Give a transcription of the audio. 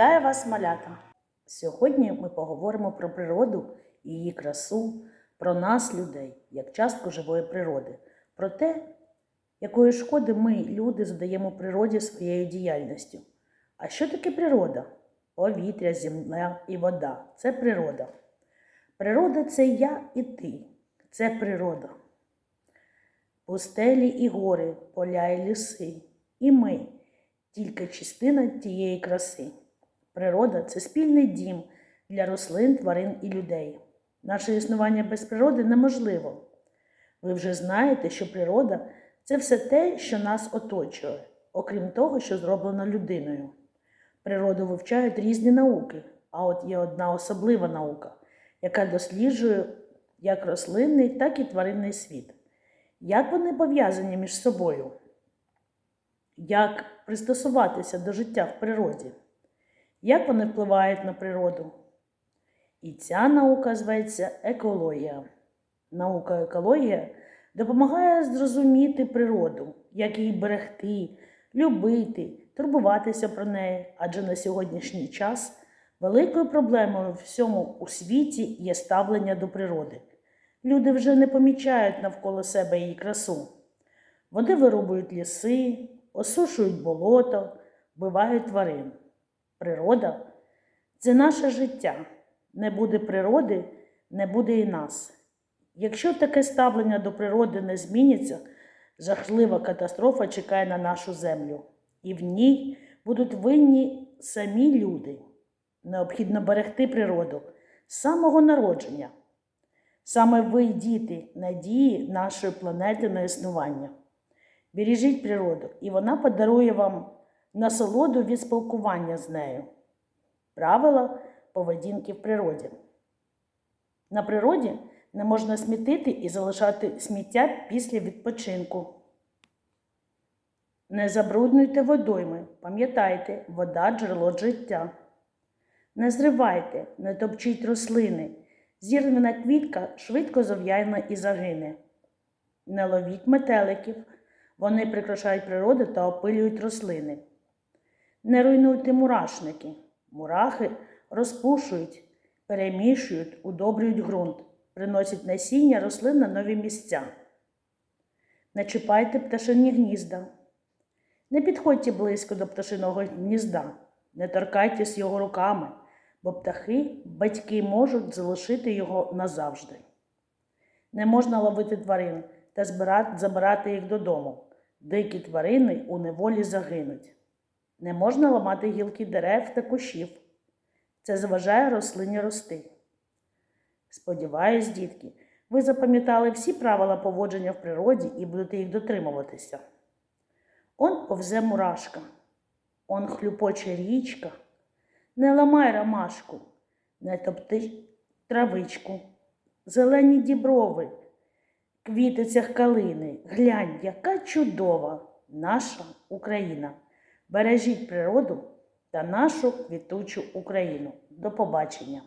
Вітаю вас, малята! Сьогодні ми поговоримо про природу її красу, про нас, людей, як частку живої природи, про те, якої шкоди ми, люди, задаємо природі своєю діяльністю. А що таке природа? Повітря, земля і вода це природа. Природа це я і ти, це природа. Пустелі і гори, поля і ліси, і ми тільки частина тієї краси. Природа це спільний дім для рослин, тварин і людей. Наше існування без природи неможливо. Ви вже знаєте, що природа це все те, що нас оточує, окрім того, що зроблено людиною. Природу вивчають різні науки, а от є одна особлива наука, яка досліджує як рослинний, так і тваринний світ. Як вони пов'язані між собою? Як пристосуватися до життя в природі? Як вони впливають на природу? І ця наука зветься екологія. Наука екологія допомагає зрозуміти природу, як її берегти, любити, турбуватися про неї, адже на сьогоднішній час великою проблемою всьому у світі є ставлення до природи. Люди вже не помічають навколо себе її красу. Вони вирубують ліси, осушують болото, вбивають тварин. Природа це наше життя. Не буде природи, не буде і нас. Якщо таке ставлення до природи не зміниться, жахлива катастрофа чекає на нашу землю, і в ній будуть винні самі люди. Необхідно берегти природу з самого народження. Саме ви, діти, надії нашої планети на існування. Бережіть природу, і вона подарує вам насолоду від спілкування з нею. Правила поведінки в природі. На природі не можна смітити і залишати сміття після відпочинку. Не забруднюйте водойми, пам'ятайте, вода джерело життя. Не зривайте, не топчіть рослини. Зірвана квітка швидко зов'яне і загине. Не ловіть метеликів, вони прикрашають природу та опилюють рослини. Не руйнуйте мурашники. Мурахи розпушують, перемішують, удобрюють ґрунт, приносять насіння рослин на нові місця. Не чіпайте пташині гнізда. Не підходьте близько до пташиного гнізда, не торкайтесь його руками, бо птахи, батьки можуть залишити його назавжди. Не можна ловити тварин та забирати їх додому. Дикі тварини у неволі загинуть. Не можна ламати гілки дерев та кущів. Це заважає рослині рости. Сподіваюсь, дітки, ви запам'ятали всі правила поводження в природі і будете їх дотримуватися. Он повзе мурашка, он хлюпоче річка, не ламай ромашку, не топти травичку, зелені діброви, квіти калини. Глянь, яка чудова наша Україна. Бережіть природу та нашу квітучу Україну. До побачення!